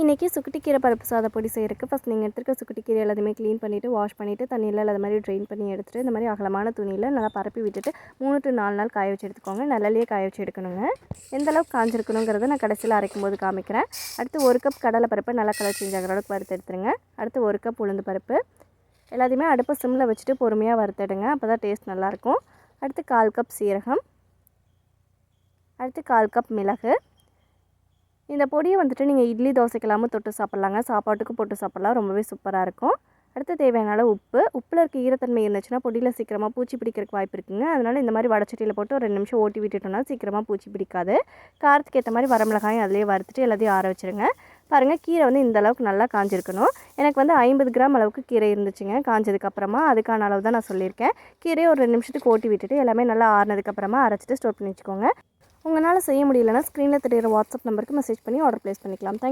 இன்றைக்கி சுக்குட்டிக்கீரை பருப்பு சாத பொடி செய்கிறதுக்கு ஃபஸ்ட் நீங்கள் எடுத்துருக்க சுக்குட்டிக்கீரை எல்லாத்தையுமே க்ளீன் பண்ணிவிட்டு வாஷ் பண்ணிவிட்டு தண்ணியில் அது மாதிரி ட்ரெயின் பண்ணி எடுத்துகிட்டு இந்த மாதிரி அகலமான துணியில் நல்லா பரப்பி விட்டுட்டு மூணு டு நாலு நாள் காய வச்சு எடுத்துக்கோங்க. நல்லாலேயே காய வச்சு எடுக்கணுங்க. எந்த அளவுக்கு காஞ்சிருக்கணுங்கிறத நான் கடைசியில் அரைக்கும் போது காமிக்கிறேன். அடுத்து ஒரு கப் கடலை பருப்பை நல்லா கலர் சேஞ்ச் ஆகிற அளவுக்கு வறுத்து எடுத்துருங்க. அடுத்து ஒரு கப் உளுந்து பருப்பு. எல்லாத்தையுமே அடுப்பை சிம்மில் வச்சுட்டு பொறுமையாக வறுத்தெடுங்க அப்போ தான் டேஸ்ட் நல்லாயிருக்கும் அடுத்து கால் கப் சீரகம். அடுத்து கால் கப் மிளகு. இந்த பொடியை வந்துட்டு நீங்கள் இட்லி தோசைக்கெல்லாமல் தொட்டு சாப்பிட்லாங்க. சாப்பாட்டுக்கு போட்டு சாப்பிட்லாம் ரொம்பவே சூப்பராக இருக்கும். அடுத்து தேவையான உப்பு. உப்பில் இருக்க ஈரத்தன்மை இருந்துச்சுன்னா பொடியில் சீக்கிரமாக பூச்சி பிடிக்கிறதுக்கு வாய்ப்பு இருக்குங்க. அதனால் இந்த மாதிரி வடச்சட்டியில் போட்டு ஒரு ரெண்டு நிமிஷம் ஓட்டி விட்டுட்டோம்னா சீக்கிரமாக பூச்சி பிடிக்காது. காரத்துக்கு ஏற்ற மாதிரி வரமிளகாயும் அதிலே வறுத்துட்டு எல்லாத்தையும் ஆற வச்சுருங்க. பாருங்கள் கீரை வந்து இந்த அளவுக்கு நல்லா காஞ்சிருக்கணும். எனக்கு வந்து ஐம்பது கிராம் அளவுக்கு கீரை இருந்துச்சுங்க காஞ்சதுக்கப்புறமா அதுக்கான அளவு தான் நான் சொல்லியிருக்கேன். கீரையை ஒரு ரெண்டு நிமிஷத்துக்கு ஓட்டி விட்டுட்டு எல்லாமே நல்லா ஆறினதுக்கப்புறமா அரைச்சிட்டு ஸ்டோர் பண்ணி வச்சுக்கோங்க. உங்களால் செய்ய முடியலன்னா ஸ்க்ரீனில் தெரிகிற வாட்ஸ்அப் நம்பருக்கு மெசேஜ் பண்ணி ஆர்டர் ப்ளேஸ் பண்ணிக்கலாம். தேங்க்